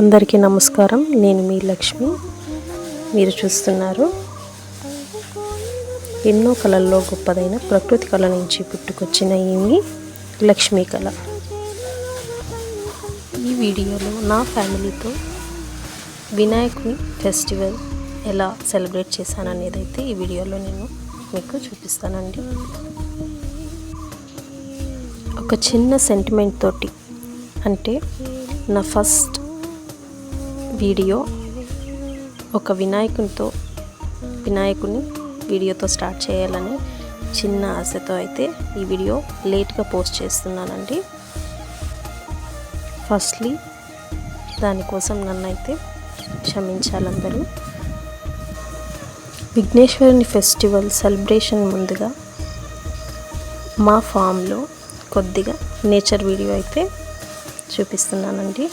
అందరికీ నమస్కారం. నేను మీ లక్ష్మి. మీరు చూస్తున్నారు ఎన్నో కళల్లో గొప్పదైన ప్రకృతి కళ నుంచి పుట్టుకొచ్చిన ఈమె లక్ష్మీ కళ. ఈ వీడియోలో నా ఫ్యామిలీతో వినాయకుని ఫెస్టివల్ ఎలా సెలబ్రేట్ చేశాననేది అయితే ఈ వీడియోలో నేను మీకు చూపిస్తానండి. ఒక చిన్న సెంటిమెంట్ తోటి అంటే నా ఫస్ట్ వీడియో ఒక వినాయకునితో వినాయకుని వీడియోతో స్టార్ట్ చేయాలని చిన్న ఆశతో అయితే ఈ వీడియో లేట్గా పోస్ట్ చేస్తున్నానండి. ఫస్ట్లీ దానికోసం నన్ను అయితే క్షమించాలందరూ. విఘ్నేశ్వరుని ఫెస్టివల్ సెలబ్రేషన్ ముందుగా మా ఫామ్లో కొద్దిగా నేచర్ వీడియో అయితే చూపిస్తున్నానండి.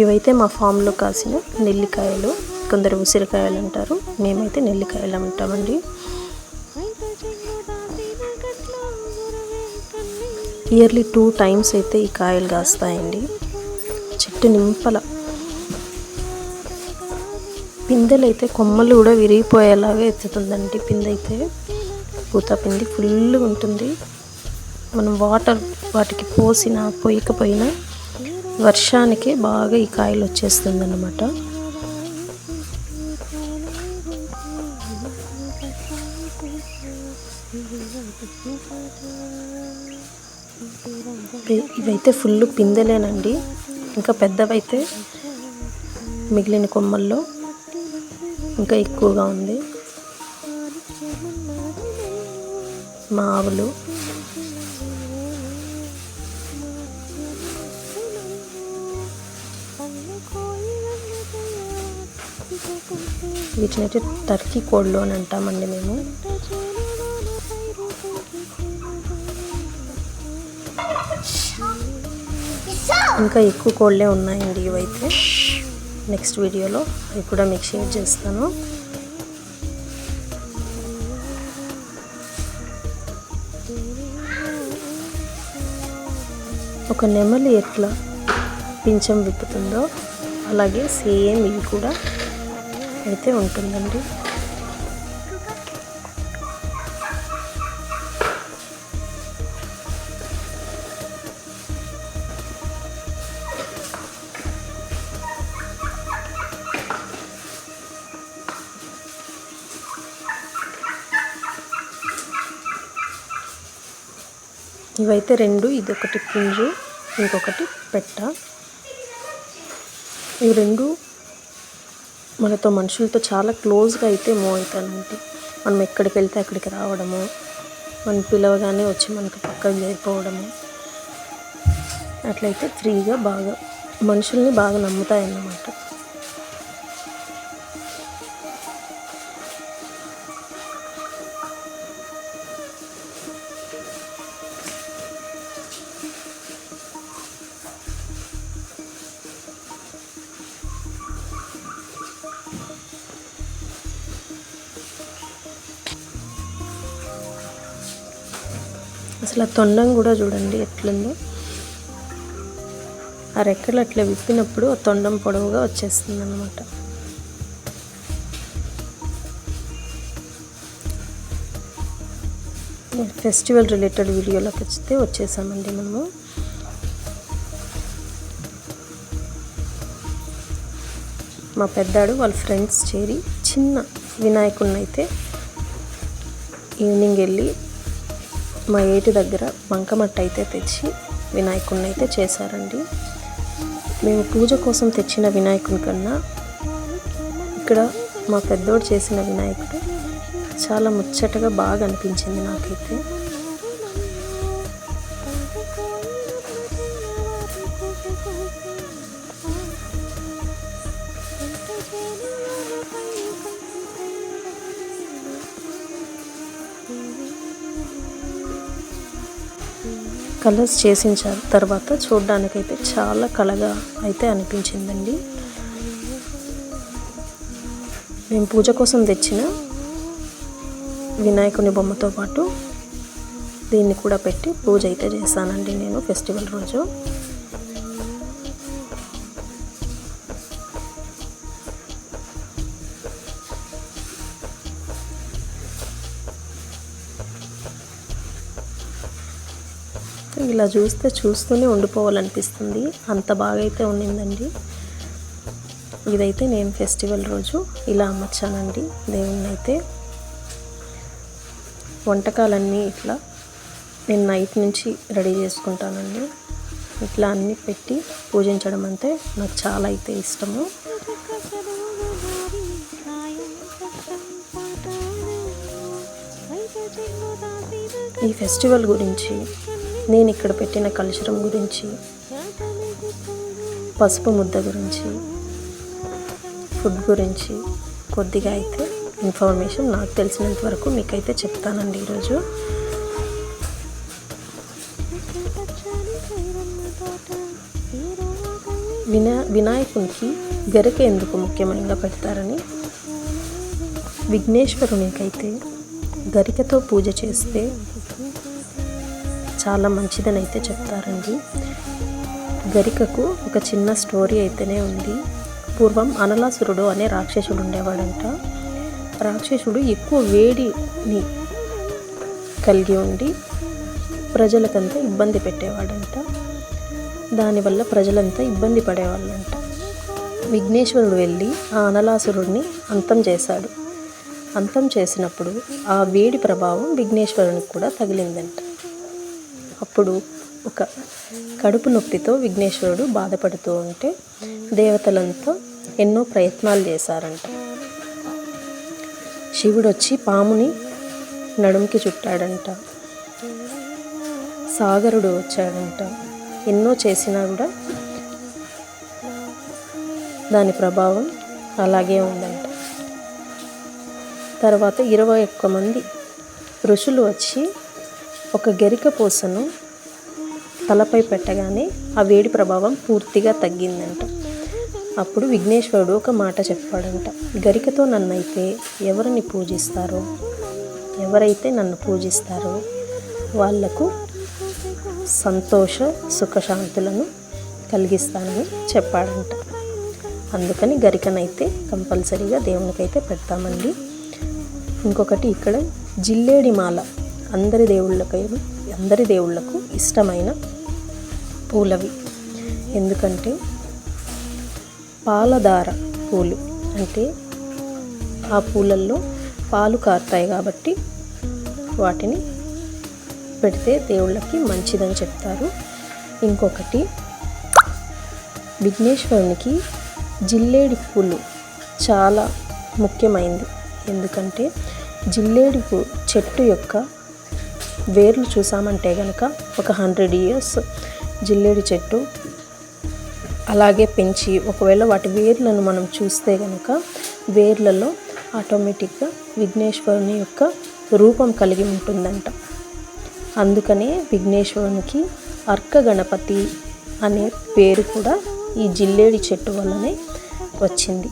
ఇవైతే మా ఫామ్లో కాసిన నెల్లికాయలు కొందరు ఉసిరికాయలు అంటారు. మేమైతే నెల్లికాయలు అంటామండి ఇయర్లీ టూ టైమ్స్ అయితే ఈ కాయలు కాస్తాయండి. చెట్టు నింపల. పిందెలు అయితే కొమ్మలు కూడా విరిగిపోయేలాగా ఎత్తుతుందండి పిందె అయితే పూత పిండి ఫుల్గా ఉంటుంది మనం వాటర్ వాటికి పోసినా పోయకపోయినా వర్షానికి బాగా ఈ కాయలు వచ్చేస్తుంది అన్నమాట ఇవైతే ఫుల్ పిందెలేనండి. ఇంకా పెద్దవైతే మిగిలిన కొమ్మల్లో ఇంకా ఎక్కువగా ఉంది. మా వీటినైతే టర్కీ కోళ్ళు అని అంటామండి మేము. ఇంకా ఎక్కువ కోళ్ళే ఉన్నాయండి ఇవైతే. నెక్స్ట్ వీడియోలో అవి కూడా మీకు షేర్ చేస్తాను. ఒక నెమలి ఎట్లా పింఛం విప్పుతుందో అలాగే సేమ్ ఇవి కూడా అయితే ఉంటుందండి. ఇవైతే రెండు ఇదొకటి పుంజు ఇంకొకటి పెట్ట. ఇవి రెండు మనతో మనుషులతో చాలా క్లోజ్గా అయితే మూవ్ అవుతానండి మనం ఎక్కడికి వెళ్తే అక్కడికి రావడము మనం పిలవగానే వచ్చి మనకు పక్కకు చేరిపోవడము అట్లయితే ఫ్రీగా బాగా మనుషుల్ని బాగా నమ్ముతాయన్నమాట. అసలు ఆ తొండం కూడా చూడండి ఎట్లుందో. ఆ రెక్కలు అట్లా విప్పినప్పుడు ఆ తొండం పొడవుగా వచ్చేస్తుంది అనమాట ఫెస్టివల్ రిలేటెడ్ వీడియోలోకి వచ్చితే వచ్చేసామండి మనము. మా పెద్దాడు వాళ్ళ ఫ్రెండ్స్ చేరి చిన్న వినాయకుడిని అయితే ఈవినింగ్ వెళ్ళి మా ఏటి దగ్గర బంకమట్ట అయితే తెచ్చి వినాయకుడిని అయితే చేశారండి. మేము పూజ కోసం తెచ్చిన వినాయకుని కన్నా ఇక్కడ మా పెద్దోడు చేసిన వినాయకుడు చాలా ముచ్చటగా బాగా అనిపించింది నాకైతే. కలర్స్ చేసిన తర్వాత చూడడానికైతే చాలా కళగా అయితే అనిపించిందండి. మేము పూజ కోసం తెచ్చిన వినాయకుని బొమ్మతో పాటు దీన్ని కూడా పెట్టి పూజ అయితే చేశానండి నేను ఫెస్టివల్ రోజు. ఇలా చూస్తే చూస్తూనే ఉండిపోవాలనిపిస్తుంది. అంత బాగా అయితే ఉండిందండి ఇదైతే నేను ఫెస్టివల్ రోజు ఇలా అమ్మచ్చానండి దేవుణ్ణి అయితే వంటకాలన్నీ ఇట్లా నేను నైట్ నుంచి రెడీ చేసుకుంటానండి. ఇట్లా అన్నీ పెట్టి పూజించడం అంటే నాకు చాలా అయితే ఇష్టము. ఈ ఫెస్టివల్ గురించి నేను ఇక్కడ పెట్టిన కలుషరం గురించి పసుపు ముద్ద గురించి ఫుడ్ గురించి కొద్దిగా అయితే ఇన్ఫర్మేషన్ నాకు తెలిసినంత వరకు మీకైతే చెప్తానండి ఈరోజు. వినా వినాయకునికి గరిక ఎందుకు ముఖ్యమైనగా పెడతారని విఘ్నేశ్వరునికైతే గరికతో పూజ చేస్తే చాలా మంచిదని అయితే చెప్తారండి. గరికకు ఒక చిన్న స్టోరీ అయితేనే ఉంది. పూర్వం అనలాసురుడు అనే రాక్షసుడు ఉండేవాడంట. రాక్షసుడు ఎక్కువ వేడిని కలిగి ఉండి ప్రజలకంతా ఇబ్బంది పెట్టేవాడంట. దానివల్ల ప్రజలంతా ఇబ్బంది పడేవాళ్ళంట. విఘ్నేశ్వరుడు వెళ్ళి ఆ అనలాసురుడిని అంతం చేశాడు. అంతం చేసినప్పుడు ఆ వేడి ప్రభావం విఘ్నేశ్వరునికి కూడా తగిలిందంట. అప్పుడు ఒక కడుపు నొప్పితో విఘ్నేశ్వరుడు బాధపడుతూ ఉంటే దేవతలంతా ఎన్నో ప్రయత్నాలు చేశారంట. శివుడు వచ్చి పాముని నడుముకి చుట్టాడంట. సాగరుడు వచ్చాడంట. ఎన్నో చేసినా కూడా దాని ప్రభావం అలాగే ఉందంట. తర్వాత ఇరవై ఒక్క మంది ఋషులు వచ్చి ఒక గరిక పూసను తలపై పెట్టగానే ఆ వేడి ప్రభావం పూర్తిగా తగ్గిందంట. అప్పుడు విఘ్నేశ్వరుడు ఒక మాట చెప్పాడంట. గరికతో నన్నైతే ఎవరిని పూజిస్తారో? ఎవరైతే నన్ను పూజిస్తారో వాళ్ళకు సంతోష సుఖశాంతులను కలిగిస్తానని చెప్పాడంట. అందుకని గరికనైతే కంపల్సరీగా దేవునికైతే పెడతామండి. ఇంకొకటి ఇక్కడ జిల్లేడి మాల అందరి దేవుళ్ళకై అందరి దేవుళ్ళకు ఇష్టమైన పూలవి. ఎందుకంటే పాలదార పూలు అంటే ఆ పూలల్లో పాలు కారుతాయి కాబట్టి వాటిని పెడితే దేవుళ్ళకి మంచిదని చెప్తారు. ఇంకొకటి విఘ్నేశ్వరునికి జిల్లేడి పూలు చాలా ముఖ్యమైనది ఎందుకంటే జిల్లేడి పూ చెట్టు యొక్క వేర్లు చూసామంటే కనుక ఒక హండ్రెడ్ ఇయర్స్ జిల్లేడి చెట్టు అలాగే పెంచి ఒకవేళ వాటి వేర్లను మనం చూస్తే కనుక వేర్లలో ఆటోమేటిక్గా విఘ్నేశ్వరుని యొక్క రూపం కలిగి ఉంటుందంట. అందుకనే విఘ్నేశ్వరునికి అర్క గణపతి అనే పేరు కూడా ఈ జిల్లేడి చెట్టు వల్లనే వచ్చింది.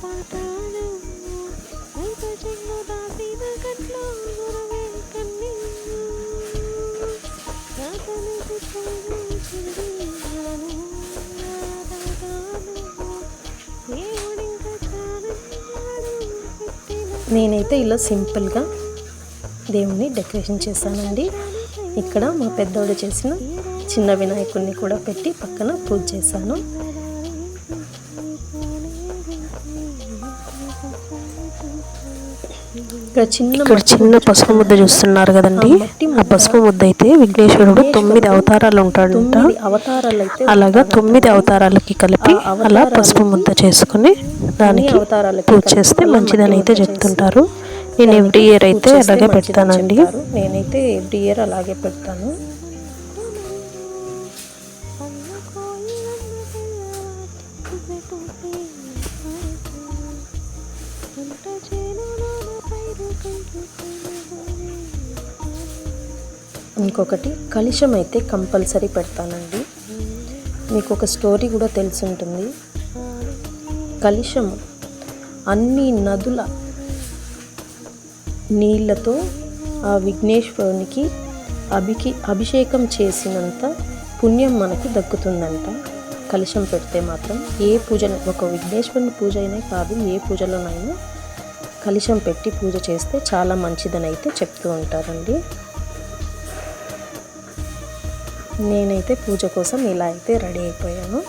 నేనైతే ఇలా సింపుల్గా దేవుణ్ణి డెకరేషన్ చేశానండి. ఇక్కడ మా పెద్దోడు చేసిన చిన్న వినాయకుడిని కూడా పెట్టి పక్కన పూజ చేశాను. ఇక్కడ చిన్న ఇక్కడ చిన్న పసుపు ముద్ద చూస్తున్నారు కదండి ఆ పసుపు ముద్ద అయితే విఘ్నేశ్వరుడు తొమ్మిది అవతారాలు ఉంటాడంట అయితే అలాగా తొమ్మిది అవతారాలకి కలిపి అలా పసుపు ముద్ద చేసుకుని దానికి పూజ చేస్తే మంచిదని అయితే చెప్తుంటారు. నేను ఎవ్రీ ఇయర్ అయితే అలాగే పెడతానండి. నేనైతే ఎవ్రీ ఇయర్ అలాగే పెడతాను. ఇంకొకటి కలుషం అయితే కంపల్సరీ పెడతానండి. మీకు ఒక స్టోరీ కూడా తెలిసి ఉంటుంది కలుషము అన్ని నదుల నీళ్ళతో ఆ విఘ్నేశ్వరునికి అభికి అభిషేకం చేసినంత పుణ్యం మనకు దక్కుతుందంట. కలుషం పెడితే మాత్రం ఏ పూజ ఒక విఘ్నేశ్వరుని పూజ అయినా కాదు ఏ పూజలోనైనా కలుషం పెట్టి పూజ చేస్తే చాలా మంచిదని అయితే చెప్తూ ఉంటారండి. నేనైతే పూజ కోసం ఇలా అయితే రెడీ అయిపోయాను.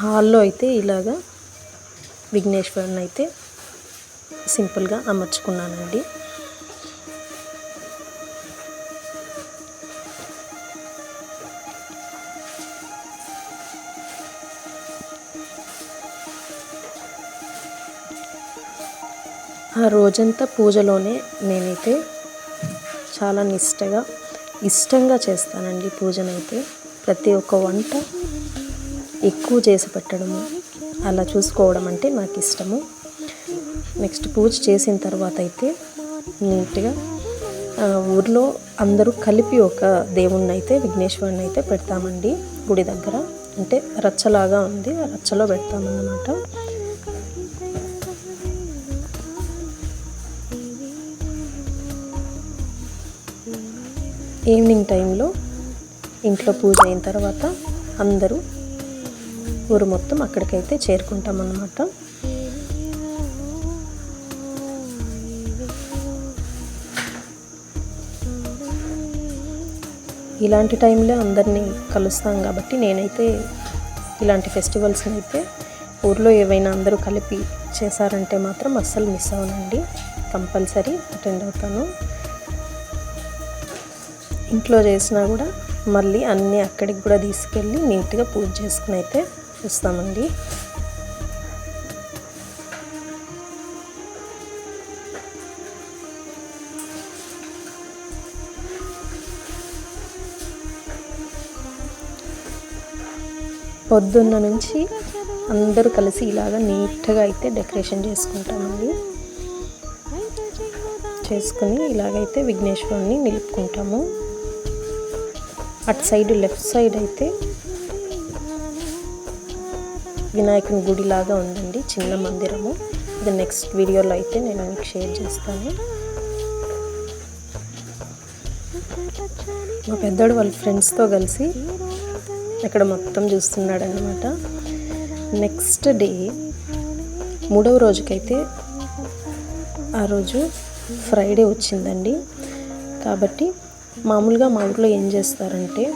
హాల్లో అయితే ఇలాగా విఘ్నేశ్వరుని అయితే సింపుల్గా అమర్చుకున్నానండి. ఆ రోజంతా పూజలోనే నేనైతే చాలా నిష్టగా ఇష్టంగా చేస్తానండి పూజనైతే. ప్రతి ఒక్క వంట ఎక్కువ చేసి పెట్టడము అలా చూసుకోవడం అంటే నాకు ఇష్టము నెక్స్ట్ పూజ చేసిన తర్వాత అయితే నీట్గా ఆ, ఊర్లో అందరూ కలిపి ఒక దేవుణ్ణి అయితే విఘ్నేశ్వరుని అయితే పెడతామండి గుడి దగ్గర. అంటే రచ్చలాగా ఉంది ఆ రచ్చలో పెడతామన్నమాట. ఈవినింగ్ టైంలో ఇంట్లో పూజ అయిన తర్వాత అందరూ ఊరు మొత్తం అక్కడికైతే చేరుకుంటాం అన్నమాట ఇలాంటి టైంలో అందరినీ కలుస్తాం కాబట్టి నేనైతే ఇలాంటి ఫెస్టివల్స్ని అయితే ఊర్లో ఏవైనా అందరూ కలిపి చేశారంటే మాత్రం అస్సలు మిస్ అవ్వనండి. కంపల్సరీ అటెండ్ అవుతాను. ఇంట్లో చేసినా కూడా మళ్ళీ అన్నీ అక్కడికి కూడా తీసుకెళ్ళి నీట్గా పూజ చేసుకుని అయితే వస్తామండి. పొద్దున్న నుంచి అందరూ కలిసి ఇలాగ నీట్గా అయితే డెకరేషన్ చేసుకుంటామండి. చేసుకుని ఇలాగైతే విఘ్నేశ్వరుని నిలుపుకుంటాము. అటు సైడ్ లెఫ్ట్ సైడ్ అయితే వినాయకుని గుడిలాగా ఉందండి చిన్న మందిరము. ఇది నెక్స్ట్ వీడియోలో అయితే నేను మీకు షేర్ చేస్తాను. మా పెద్దోడు వాళ్ళ ఫ్రెండ్స్తో కలిసి అక్కడ మొత్తం చూస్తున్నాడు అనమాట నెక్స్ట్ డే మూడవ రోజుకైతే ఆ రోజు ఫ్రైడే వచ్చిందండి. కాబట్టి మామూలుగా మా ఊర్లో ఏం చేస్తారంటే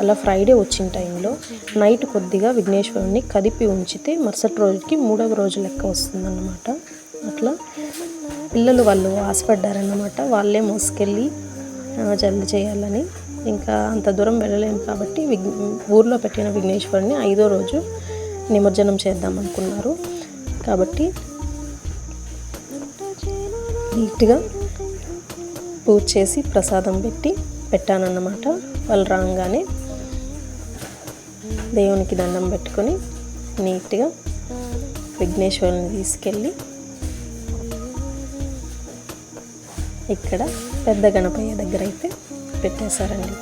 అలా ఫ్రైడే వచ్చిన టైంలో నైట్ కొద్దిగా విఘ్నేశ్వరుని కదిపి ఉంచితే మరుసటి రోజుకి మూడవ రోజు లెక్క వస్తుందన్నమాట. అట్లా పిల్లలు వాళ్ళు ఆశపడ్డారన్నమాట. వాళ్ళే మోసుకెళ్ళి ఆ, జల్ది చేయాలని. ఇంకా అంత దూరం వెళ్ళలేము కాబట్టి విఘ్ ఊర్లో పెట్టిన విఘ్నేశ్వరుని ఐదో రోజు నిమజ్జనం చేద్దాం అనుకున్నారు. కాబట్టి నీట్గా పూజ చేసి ప్రసాదం పెట్టి పెట్టానన్నమాట. వాళ్ళు రాగానే దేవునికి దండం పెట్టుకొని నీట్గా విఘ్నేశ్వరుని తీసుకెళ్ళి ఇక్కడ పెద్ద గణపయ్య దగ్గర అయితే పెట్టేశారండి.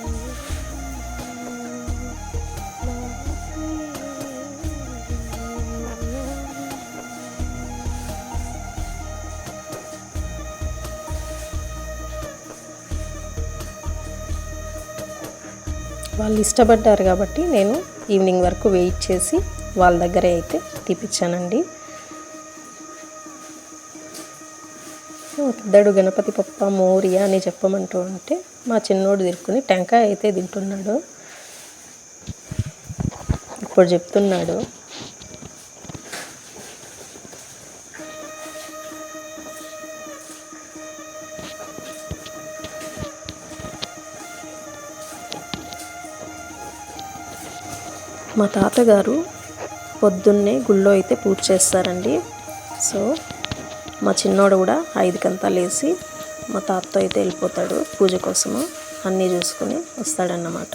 వాళ్ళు ఇష్టపడ్డారు కాబట్టి నేను ఈవినింగ్ వరకు వెయిట్ చేసి వాళ్ళ దగ్గరే అయితే తీపిచ్చానండి. పెద్దడు గణపతి పప్ప మోరియా అని చెప్పమంటూ ఉంటే మా చిన్నోడు తిరుక్కుని టెంకాయ అయితే తింటున్నాడు. ఇప్పుడు చెప్తున్నాడు మా తాతగారు పొద్దున్నే గుళ్ళో అయితే పూజ చేస్తారండి. సో మా చిన్నోడు కూడా ఐదుకంతా లేచి మా తాతతో అయితే వెళ్ళిపోతాడు పూజ కోసము. అన్నీ చూసుకుని వస్తాడన్నమాట.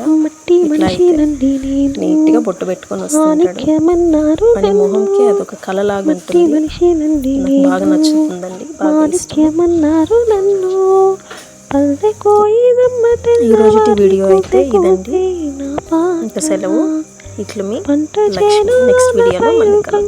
నీట్గా బొట్టు పెట్టుకొని మాణిక్యమన్నారు అని మొహంకి అదొక కళలాగా ఉంటుంది. బాగా నచ్చుతుందండి. నన్ను. పల్లె కోయిదమ్మ ఈ రోజుటి వీడియో అయితే ఇదండి. ఇంకా సెలవు. ఇట్లు మీ నెక్స్ట్ వీడియోలో మళ్ళీ కలుద్దాం.